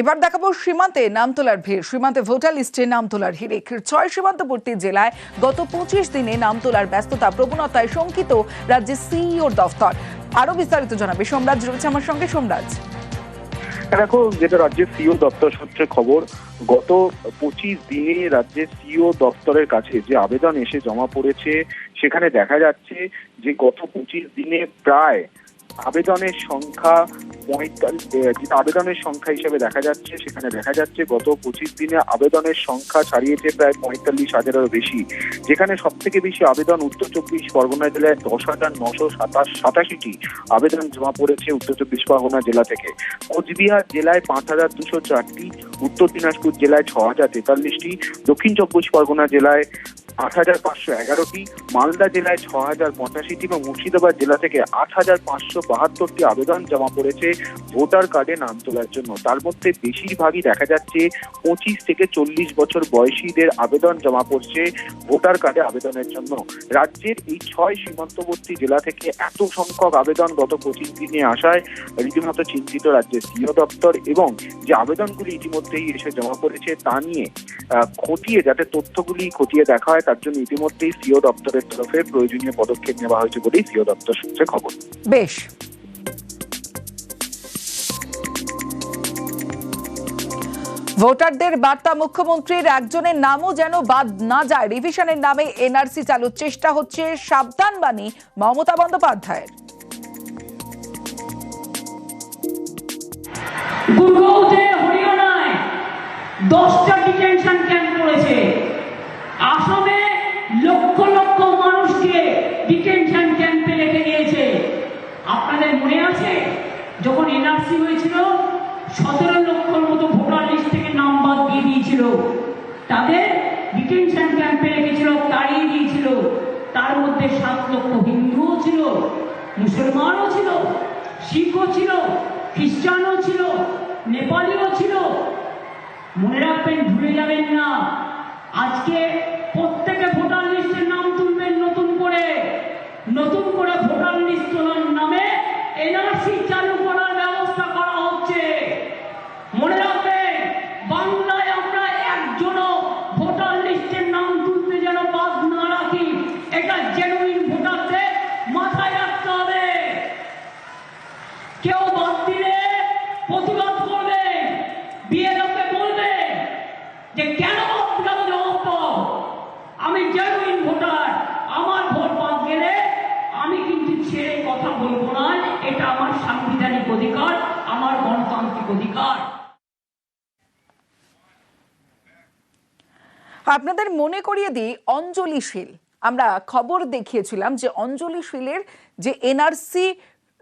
এবার দেখাবো সীমান্তে নাম তোলার ভিড়। সীমান্তে ভোটার লিস্টে নাম তোলার হিড়িক। ছয় সীমান্তবর্তী জেলায় গত পঁচিশ দিনে নাম তোলার ব্যস্ততা, প্রবণতায় শঙ্কিত রাজ্যের সিইওর দফতর। আরও বিস্তারিত জানাবে সোমরাজ, রয়েছে আমার সঙ্গে সোমরাজ। দেখো, যেটা রাজ্যের সিও দপ্তর সূত্রে খবর, গত পঁচিশ দিনে রাজ্যের সিও দপ্তরের কাছে যে আবেদন এসে জমা পড়েছে, সেখানে দেখা যাচ্ছে যে গত পঁচিশ দিনে প্রায় আবেদনের সংখ্যা পঁয়তাল্লিশ আবেদনের সংখ্যা হিসেবে দেখা যাচ্ছে, সেখানে দেখা যাচ্ছে গত পঁচিশ দিনে আবেদনের সংখ্যা ছাড়িয়েছে প্রায় পঁয়তাল্লিশ হাজারেরও বেশি, যেখানে সব থেকে বেশি আবেদন উত্তর চব্বিশ পরগনা জেলায় দশ হাজার নশো সাতাশ, সাতাশিটি আবেদন জমা পড়েছে উত্তর চব্বিশ পরগনা জেলা থেকে। কোচবিহার জেলায় পাঁচ হাজার দুশো চারটি, উত্তর দিনাজপুর জেলায় ছ হাজার তেতাল্লিশটি, দক্ষিণ চব্বিশ পরগনা জেলায় আট হাজার পাঁচশো এগারোটি মালদা জেলায় ছ হাজার পঁচাশিটি এবং মুর্শিদাবাদ জেলা থেকে আট হাজার পাঁচশো বাহাত্তরটি আবেদন জমা পড়েছে ভোটার কার্ডে নাম তোলার জন্য। তার মধ্যে বেশিরভাগই দেখা যাচ্ছে পঁচিশ থেকে চল্লিশ বছর বয়সীদের আবেদন জমা পড়ছে ভোটার কার্ডে আবেদনের জন্য। রাজ্যের এই ছয় সীমান্তবর্তী জেলা থেকে এত সংখ্যক আবেদন গত পঁচিশ দিনে আসায় রীতিমতো চিন্তিত রাজ্যের সিও দপ্তর এবং যে আবেদনগুলি ইতিমধ্যেই এসে জমা পড়েছে তা নিয়ে খতিয়ে, যাতে তথ্যগুলি খতিয়ে দেখা হয় তার জন্য ইতিমধ্যেই সিও দপ্তরের তরফে প্রয়োজনীয় পদক্ষেপ নেওয়া হয়েছে বলেই সিও দপ্তর সূত্রে খবর। বেশ। ভোটারদের বার্তা মুখ্যমন্ত্রীর একজনের নামও যেন বাদ না যায়। রিভিশনের নামে এনআরসি চালুর চেষ্টা হচ্ছে সাবধান বাণী মমতা বন্দ্যোপাধ্যায়ের। দশটা ডিটেনশন ক্যাম্প করেছে আসামে লক্ষ লক্ষ মানুষকে ডিটেনশন ক্যাম্পে রেখে দিয়েছে আপনাদের মনে আছে যখন এনআরসি হয়েছিল। সতেরো লক্ষর মতো ভোটার লিস্ট থেকে নাম বাদ দিয়ে দিয়েছিল। তাদের ডিটেনশন ক্যাম্পে রেখেছিল তাড়িয়ে দিয়েছিল। তার মধ্যে সাত লক্ষ হিন্দুও ছিল, মুসলমানও ছিল, শিখও ছিল, খ্রিস্টানও ছিল, নেপালিও ছিল। মনে রাখবেন, ভুলে যাবেন না। আজকে প্রত্যেকে ভোটার লিস্টের নাম তুলবেন নতুন করে নতুন করে ভোটার লিস্ট তোলার নামে এনআরসি চালু করার ব্যবস্থা করা হচ্ছে মনে রাখবেন বাংলায় আমরা একজনও ভোটার লিস্টের নাম তুলতে যেন বাদ না রাখি এটা জেনুইন ভোটারদের মাথায় রাখতে হবে কেউ বাদ দিলে প্রতিবাদ করবে বিএলওকে বলবে যে কেন বাদ দিলাম জবাব দাও আমি জেনুইন ভোটার আমার ভোট বাদ গেলে আমি কিন্তু ছেড়ে কথা বলব না এটা আমার সাংবিধানিক অধিকার আমার গণতান্ত্রিক অধিকার আপনাদের মনে করিয়ে দিই অঞ্জলি শীল আমরা খবর দেখিয়েছিলাম যে অঞ্জলি শীলের যে এনআরসি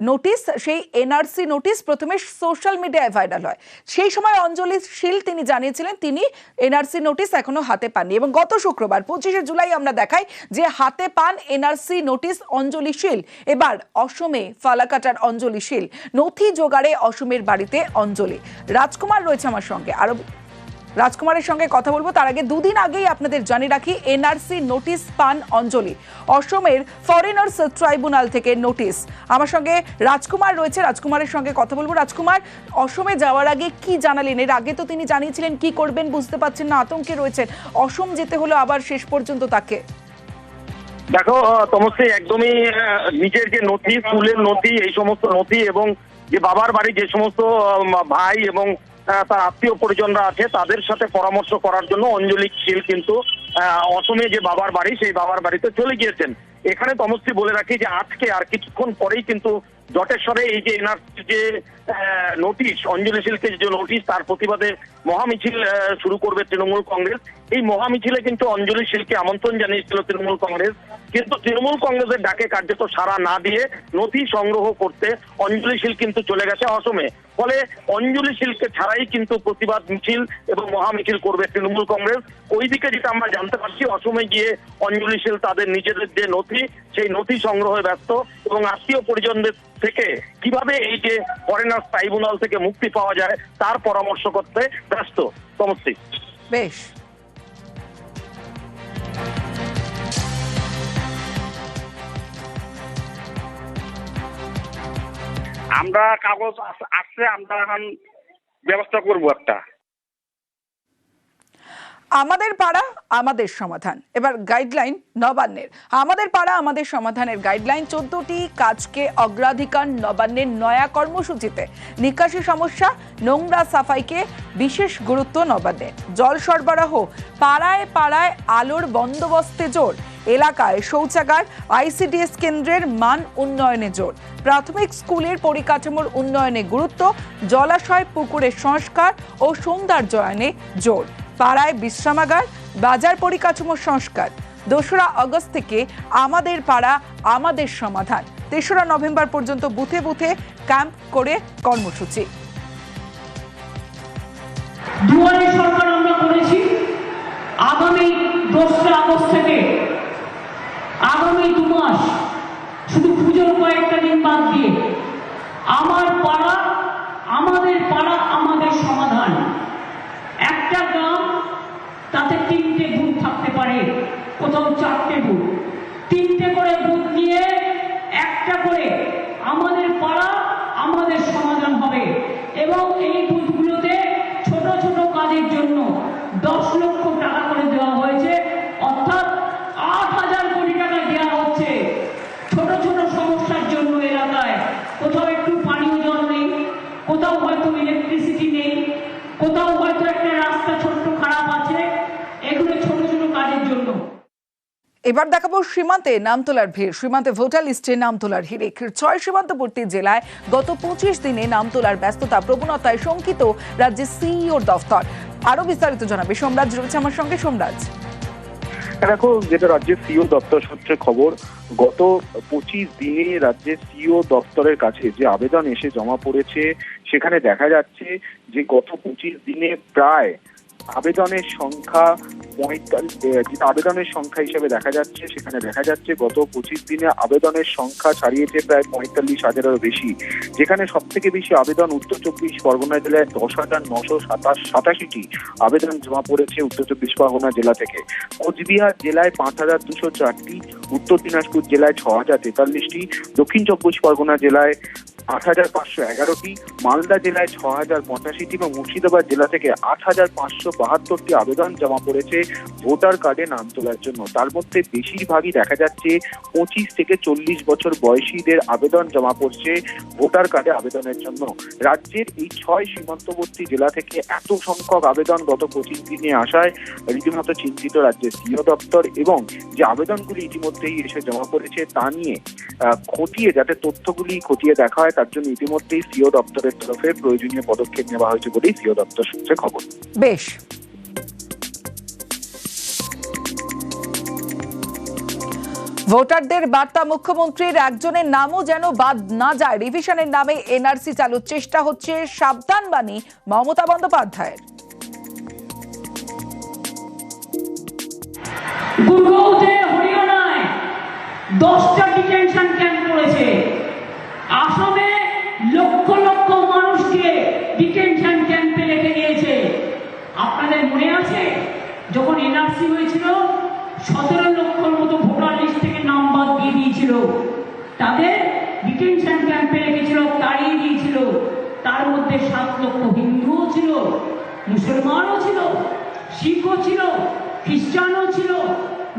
নোটিশ, সেই এনআরসি নোটিশ প্রথমে সোশ্যাল মিডিয়ায় ভাইরাল হয়। সেই সময় অঞ্জলি শীল তিনি জানিয়েছিলেন, তিনি এনআরসি নোটিশ এখনও হাতে পাননি এবং গত শুক্রবার, পঁচিশে জুলাই আমরা দেখাই যে হাতে পান এনআরসি নোটিশ অঞ্জলি শীল এবার অসমে ফালাকাটার অঞ্জলি শীল নথি জোগাড়ে অসমের বাড়িতে অঞ্জলি। রাজকুমার রয়েছে আমার সঙ্গে। আরও রাজকুমারের সঙ্গে কথা বলব। তার আগে দুদিন আগেই আপনাদের জানিয়ে রাখি, এনআরসি নোটিশ পান অঞ্জলি। অসমের ফরেনার্স ট্রাইব্যুনাল থেকে নোটিশ। আমার সঙ্গে রাজকুমার রয়েছে, রাজকুমারের সঙ্গে কথা বলব। রাজকুমার, অসমে যাওয়ার আগে কি জানালেন? এর আগে তো তিনি জানিয়েছিলেন কি করবেন, বুঝতে পারছেন না, আতঙ্কে রয়েছেন। অসম যেতে হলো আবার শেষ পর্যন্ত তাকে। দেখো তমশ্রী, একদমই নিজের যে নথি স্কুলের নথি, এই সমস্ত নথি এবং যে বাবার বাড়ি যে সমস্ত ভাই এবং তার আত্মীয় পরিজনরা আছে, তাদের সাথে পরামর্শ করার জন্য অঞ্জলি শীল কিন্তু অসমে যে বাবার বাড়ি, সেই বাবার বাড়িতে চলে গিয়েছেন। এখানে তমশ্রী বলে রাখি যে আজকে আর কিছুক্ষণ পরেই কিন্তু জটেশ্বরে এই যে এনআরসি যে নোটিশ অঞ্জলি শীলকে যে নোটিশ তার প্রতিবাদে মহামিছিল শুরু করবে তৃণমূল কংগ্রেস। এই মহামিছিলে কিন্তু অঞ্জলি শীলকে আমন্ত্রণ জানিয়েছিল তৃণমূল কংগ্রেস। কিন্তু তৃণমূল কংগ্রেসের ডাকে কার্যত সাড়া না দিয়ে নথি সংগ্রহ করতে অঞ্জলি শীল কিন্তু চলে গেছে অসমে। ফলে অঞ্জলি শীলকে ছাড়াই কিন্তু প্রতিবাদ মিছিল এবং মহামিছিল করবে তৃণমূল কংগ্রেস। ওইদিকে যেটা আমরা জানতে পারছি, অসমে গিয়ে অঞ্জলি শিল তাদের নিজেদের যে নথি, সেই নথি সংগ্রহে ব্যস্ত এবং আত্মীয় পরিজনদের থেকে কীভাবে এই যে ফরেনার্স ট্রাইব্যুনাল থেকে মুক্তি পাওয়া যায়, তার পরামর্শ করতে ব্যস্ত। সমস্তি বেশ। আমরা কাগজ আসছে আমরা এখন ব্যবস্থা করব একটা। আমাদের পাড়া আমাদের সমাধান। এবার গাইডলাইন নবান্নের। আমাদের পাড়া আমাদের সমাধানের গাইডলাইন চোদ্দটি কাজকে অগ্রাধিকার নবান্নের নয়া কর্মসূচিতে। নিকাশি সমস্যা, নোংরা সাফাইকে বিশেষ গুরুত্ব নবান্নের। জল সরবরাহ, পাড়ায় পাড়ায় আলোর বন্দোবস্তে জোর। এলাকায় শৌচাগার, আইসিডিএস কেন্দ্রের মান উন্নয়নে জোর। প্রাথমিক স্কুলের পরিকাঠামোর উন্নয়নে গুরুত্ব, জলাশয়, পুকুরের সংস্কার ও সৌন্দর্যায়নে জোর। পাড়ায় বিশ্রামাগার, বাজার পরিকাঠামোর সংস্কার। দোসরা আগস্ট থেকে আমাদের পাড়া, আমাদের সমাধান। তেসরা নভেম্বর পর্যন্ত বুথে বুথে ক্যাম্প করে কর্মসূচি। আগামী দোসরা আগস্ট থেকে আগামী দু মাস শুধু পুজোর কয়েকটা দিন বাদ দিয়ে আমার পাড়া আমাদের পাড়া আমাদের সমাধান একটা গ্রাম তাতে তিনটে বুথ থাকতে পারে কোথাও চারটে বুথ তিনটে করে বুথ নিয়ে একটা করে আমাদের পাড়া আমাদের সমাধান হবে এবং এবার দেখাবো সীমান্তে নাম তোলার ভিড়। সীমান্তে ভোটার লিস্টে নাম তোলার হিড়িক। ছয় সীমান্তবর্তী জেলায় গত পঁচিশ দিনে নাম তোলার ব্যস্ততা, প্রবণতায় শঙ্কিত রাজ্যের সিইওর দফতর। আরও বিস্তারিত জানাবে সোমরাজ, রয়েছে আমার সঙ্গে সোমরাজ। দেখো, যেটা রাজ্যের সিও দপ্তর সূত্রে খবর, গত পঁচিশ দিনে রাজ্যের সিও দপ্তরের কাছে যে আবেদন এসে জমা পড়েছে, সেখানে দেখা যাচ্ছে যে গত পঁচিশ দিনে প্রায় আবেদনের সংখ্যা পঁয়তাল্লিশ যেটা আবেদনের সংখ্যা হিসেবে দেখা যাচ্ছে, সেখানে দেখা যাচ্ছে গত পঁচিশ দিনে আবেদনের সংখ্যা ছাড়িয়েছে প্রায় পঁয়তাল্লিশ হাজারেরও বেশি, যেখানে সব থেকে বেশি আবেদন উত্তর চব্বিশ পরগনা জেলায় দশ হাজার নশো সাতাশ, সাতাশিটি আবেদন জমা পড়েছে উত্তর চব্বিশ পরগনা জেলা থেকে। কোচবিহার জেলায় পাঁচ হাজার দুশো চারটি, উত্তর দিনাজপুর জেলায় ছ হাজার তেতাল্লিশটি, দক্ষিণ চব্বিশ পরগনা জেলায় আট হাজার পাঁচশো এগারোটি মালদা জেলায় ছ হাজার পঁচাশিটি এবং মুর্শিদাবাদ জেলা থেকে আট হাজার পাঁচশো বাহাত্তরটি আবেদন জমা পড়েছে। ভোটার কার্ডে নাম তোলার জন্য। তার মধ্যে বেশিরভাগই দেখা যাচ্ছে পঁচিশ থেকে চল্লিশ বছর বয়সীদের আবেদন জমা পড়ছে ভোটার কার্ডে আবেদনের জন্য। রাজ্যের এই ছয় সীমান্তবর্তী জেলা থেকে এত সংখ্যক আবেদন গত পঁচিশ দিনে আসায় রীতিমতো চিন্তিত রাজ্যের গৃহ দপ্তর এবং যে আবেদনগুলি ইতিমধ্যেই এসে জমা পড়েছে তা নিয়ে খতিয়ে, যাতে তথ্যগুলি খতিয়ে দেখা হয় তার জন্য ইতিমধ্যেই সিও দপ্তরের তরফে প্রয়োজনীয় পদক্ষেপ নেওয়া হয়েছে বলেই সিও দপ্তর সূত্রে খবর। বেশ। ভোটারদের বার্তা মুখ্যমন্ত্রীর একজনের নামও যেন বাদ না যায়। রিভিশনের নামে এনআরসি চালুর চেষ্টা হচ্ছে সাবধান বাণী মমতা বন্দ্যোপাধ্যায়ের। দশটা ডিটেনশন ক্যাম্প করেছে আসামে লক্ষ লক্ষ মানুষকে ডিটেনশন ক্যাম্পে রেখে দিয়েছে আপনাদের মনে আছে যখন এনআরসি হয়েছিল। সতেরো লক্ষর মতো ভোটার লিস্ট থেকে নাম বাদ দিয়ে দিয়েছিল। তাদের ডিটেনশন ক্যাম্পে রেখেছিল তাড়িয়ে দিয়েছিল। তার মধ্যে সাত লক্ষ হিন্দুও ছিল, মুসলমানও ছিল, শিখও ছিল, খ্রিস্টানও ছিল,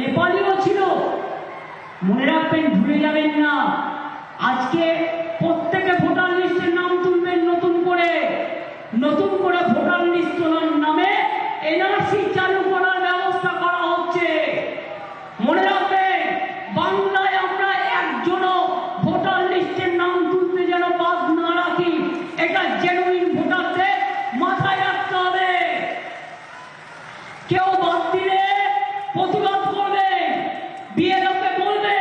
নেপালিও ছিল। মনে রাখবেন, ভুলে যাবেন না। আজকে প্রত্যেকে ভোটার লিস্টের নাম তুলবেন নতুন করে নতুন করে ভোটার লিস্ট তোলার নামে এনআরসি চালু করার ব্যবস্থা করা হচ্ছে মনে রাখবেন বাংলায় আমরা একজনও ভোটার লিস্টের নাম তুলতে যেন বাদ না রাখি এটা জেনুইন ভোটারদের মাথায় রাখতে হবে কেউ বাদ দিলে প্রতিবাদ করবে বিএলওকে বলবে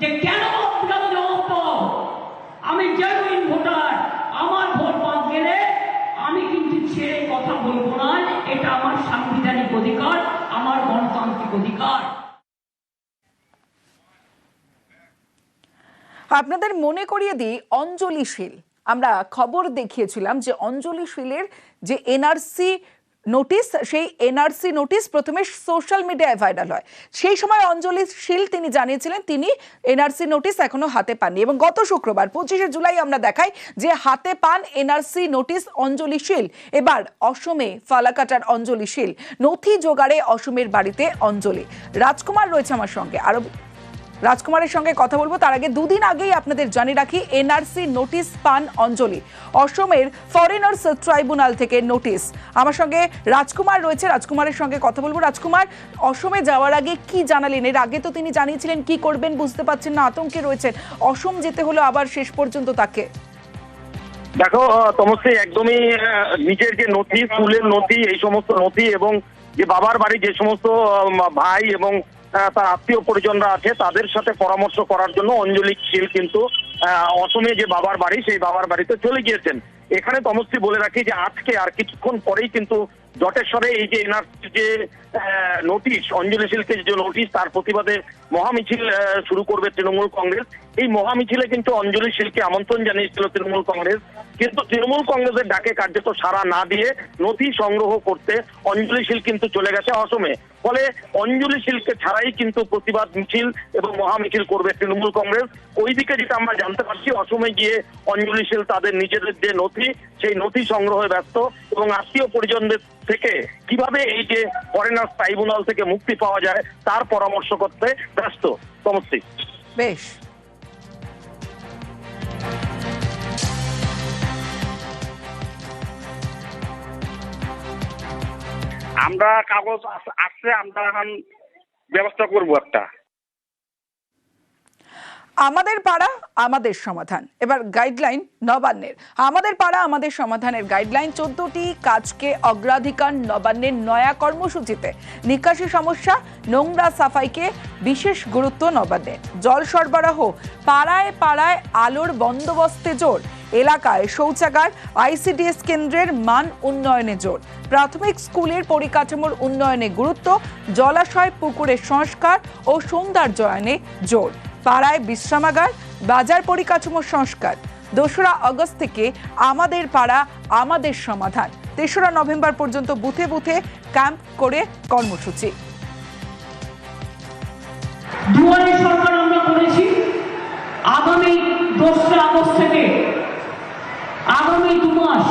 যে কেন বাদ দিলাম জবাব দাও আমি জেনুইন ভোটার আমার ভোট বাদ গেলে আমি কিন্তু ছেড়ে কথা বলব না এটা আমার সাংবিধানিক অধিকার আমার গণতান্ত্রিক আপনাদের মনে করিয়ে দিই অঞ্জলি শীল আমরা খবর দেখিয়েছিলাম যে অঞ্জলি শীলের যে এনআরসি নোটিশ সেই এনআরসি নোটিশ প্রথমে সোশ্যাল মিডিয়ায় ভাইরাল হয়। সেই সময় অঞ্জলি শীল তিনি জানিয়েছিলেন, তিনি এনআরসি নোটিশ এখনও হাতে পাননি। এবং গত শুক্রবার, পঁচিশে জুলাই আমরা দেখাই যে হাতে পান এনআরসি নোটিশ অঞ্জলি শীল। এবার অসমে ফালাকাটার অঞ্জলি শীল, নথি জোগাড়ে অসমের বাড়িতে অঞ্জলি। রাজকুমার রয়েছে আমার সঙ্গে। আরও রাজকুমারের সঙ্গে কথা বলব। তার আগে দুদিন আগেই আপনাদের জানিয়ে রাখি, এনআরসি নোটিশ পান অঞ্জলি। অসমের ফরেনার্স ট্রাইব্যুনাল থেকে নোটিশ। আমার সঙ্গে রাজকুমার রয়েছে, রাজকুমারের সঙ্গে কথা বলব। রাজকুমার, অসমে যাওয়ার আগে কি জানালেন? এর আগে তো তিনি জানিয়েছিলেন কি করবেন, বুঝতে পারছেন না, আতঙ্কে রয়েছেন। অসম যেতে হলো আবার শেষ পর্যন্ত তাকে। দেখো তমশ্রী, একদমই নিজের যে নথি স্কুলের নথি, এই সমস্ত নথি এবং যে বাবার বাড়ি যে সমস্ত ভাই এবং তার আত্মীয় পরিজনরা আছে, তাদের সাথে পরামর্শ করার জন্য অঞ্জলি শীল কিন্তু অসমে যে বাবার বাড়ি, সেই বাবার বাড়িতে চলে গিয়েছেন। এখানে তমশ্রী বলে রাখি যে আজকে আর কিছুক্ষণ পরেই কিন্তু জটেশ্বরে এই যে এনআরসি যে নোটিশ অঞ্জলি শীলকে যে নোটিশ তার প্রতিবাদে মহামিছিল শুরু করবে তৃণমূল কংগ্রেস। এই মহামিছিলে কিন্তু অঞ্জলি শিলকে আমন্ত্রণ জানিয়েছিল তৃণমূল কংগ্রেস। কিন্তু তৃণমূল কংগ্রেসের ডাকে কার্যত সাড়া না দিয়ে নথি সংগ্রহ করতে অঞ্জলি শিল কিন্তু চলে গেছে অসমে। ফলে অঞ্জলি শীলকে ছাড়াই কিন্তু প্রতিবাদ মিছিল এবং মহামিছিল করবে তৃণমূল কংগ্রেস। ওইদিকে যেটা আমরা জানতে পারছি, অসমে গিয়ে অঞ্জলি শিল তাদের নিজেদের যে নথি, সেই নথি সংগ্রহে ব্যস্ত এবং আত্মীয় পরিজনদের থেকে কীভাবে এই যে ফরেনার্স ট্রাইব্যুনাল থেকে মুক্তি পাওয়া যায়, তার পরামর্শ করতে ব্যস্ত। সমস্তি বেশ। আমরা কাগজ আছে আমরা এখন ব্যবস্থা করব একটা। আমাদের পাড়া আমাদের সমাধান। এবার গাইডলাইন নবান্নের। আমাদের পাড়া আমাদের সমাধানের গাইডলাইন চোদ্দটি কাজকে অগ্রাধিকার নবান্নের নয়া কর্মসূচিতে। নিকাশি সমস্যা, নোংরা সাফাইকে বিশেষ গুরুত্ব নবান্নের জল সরবরাহ, পাড়ায় পাড়ায় আলোর বন্দোবস্তে জোর। এলাকায় শৌচাগার, আইসিডিএস কেন্দ্রের মান উন্নয়নে জোর। প্রাথমিক স্কুলের পরিকাঠামোর উন্নয়নে গুরুত্ব, জলাশয়, পুকুরের সংস্কার ও সৌন্দর্যায়নে জোর। পাড়ায় বিশ্রামাগার, বাজার পরিকাঠামো সংস্কার। দোসরা আগস্ট থেকে আমাদের পাড়া, আমাদের সমাধান। তেসরা নভেম্বর পর্যন্ত বুথে বুথে ক্যাম্প করে কর্মসূচি। আগামী দোসরা আগস্ট থেকে আগামী দু মাস